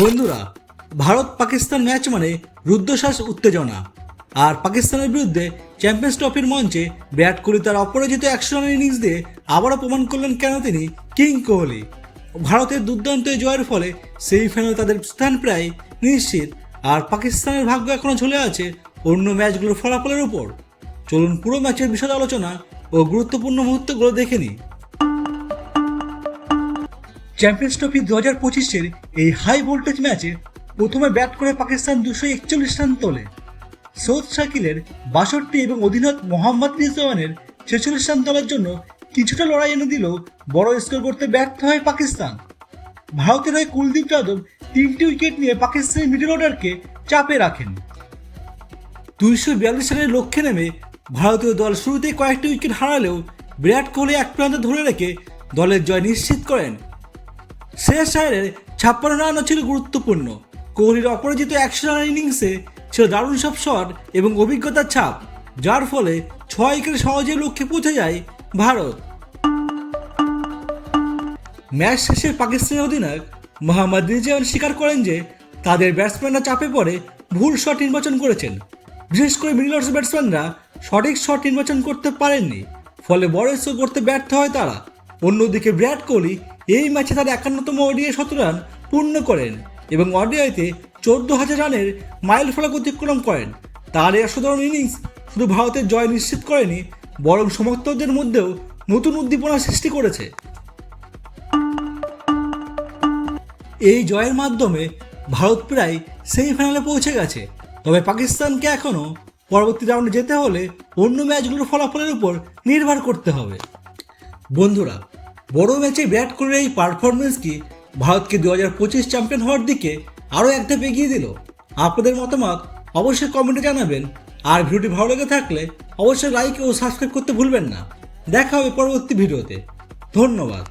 বন্ধুরা, ভারত পাকিস্তান ম্যাচ মানে রুদ্ধশ্বাস উত্তেজনা। আর পাকিস্তানের বিরুদ্ধে চ্যাম্পিয়ন্স ট্রফির মঞ্চে বিরাট কোহলি তার অপরাজিত একশো রানের ইনিংস দিয়ে আবারও প্রমাণ করলেন কেন তিনি কিং কোহলি। ভারতের দুর্দান্ত জয়ের ফলে সেমিফাইনালে তাদের স্থান প্রায় নিশ্চিত। আর পাকিস্তানের ভাগ্য এখনও ঝুলে আছে অন্য ম্যাচগুলোর ফলাফলের উপর। চলুন পুরো ম্যাচের বিশদ আলোচনা ও গুরুত্বপূর্ণ মুহূর্তগুলো দেখে নিই। চ্যাম্পিয়ন্স ট্রফি দু হাজার পঁচিশের এই হাই ভোল্টেজ ম্যাচে প্রথমে ব্যাট করে পাকিস্তান দুশো একচল্লিশ রান তোলে। সৌদ শাকিলের বাষট্টি এবং অধিনায়ক মোহাম্মদ রিজওয়ানের ছেচল্লিশ রান তোলার জন্য কিছুটা লড়াই এনে দিলেও বড় স্কোর করতে ব্যর্থ হয় পাকিস্তান। ভারতের হয়ে কুলদীপ যাদব তিনটি উইকেট নিয়ে পাকিস্তানি মিডল অর্ডারকে চাপে রাখেন। দুইশো বিয়াল্লিশ রানের লক্ষ্যে নেমে ভারতীয় দল শুরুতেই কয়েকটি উইকেট হারালেও বিরাট কোহলি এক প্রান্তে ধরে রেখে দলের জয় নিশ্চিত করেন। শেষ সাইডের ছাপ্পান্ন রানও ছিল গুরুত্বপূর্ণ। কোহলির অপরাজিত একশো রানের ইনিংসে ছিল দারুণ সব শট এবং অভিজ্ঞতার ছাপ, যার ফলে ছয় উইকেটে সহজে লক্ষ্যে পৌঁছে যায় ভারত। ম্যাচ শেষে পাকিস্তানের অধিনায়ক মোহাম্মদ রিজওয়ান স্বীকার করেন যে তাদের ব্যাটসম্যানরা চাপে পড়ে ভুল শট নির্বাচন করেছেন। বিশেষ করে মিডল ব্যাটসম্যানরা সঠিক শট নির্বাচন করতে পারেননি, ফলে বড় স্কোর করতে ব্যর্থ হয় তারা। অন্যদিকে বিরাট কোহলি এই ম্যাচে তার একান্নতম ওডিআই শত রান পূর্ণ করেন এবং ওডিআইতে চোদ্দ হাজার রানের মাইল ফলক অতিক্রম করেন। তার এই অসাধারণ ইনিংস শুধু ভারতের জয় নিশ্চিত করেনি, বরং সমর্থকদের মধ্যেও নতুন উদ্দীপনা সৃষ্টি করেছে। এই জয়ের মাধ্যমে ভারত প্রায় সেমিফাইনালে পৌঁছে গেছে, তবে পাকিস্তানকে এখনও পরবর্তী রাউন্ডে যেতে হলে অন্য ম্যাচগুলোর ফলাফলের উপর নির্ভর করতে হবে। বন্ধুরা, বড় ম্যাচে ব্যাট করে এই পারফরমেন্স কি ভারতকে দু হাজার পঁচিশ চ্যাম্পিয়ন হওয়ার দিকে আরও এক ধাপ এগিয়ে দিল? আপনাদের মতামত অবশ্যই কমেন্টে জানাবেন। আর ভিডিওটি ভালো লেগে থাকলে অবশ্যই লাইক ও সাবস্ক্রাইব করতে ভুলবেন না। দেখা হবে পরবর্তী ভিডিওতে। ধন্যবাদ।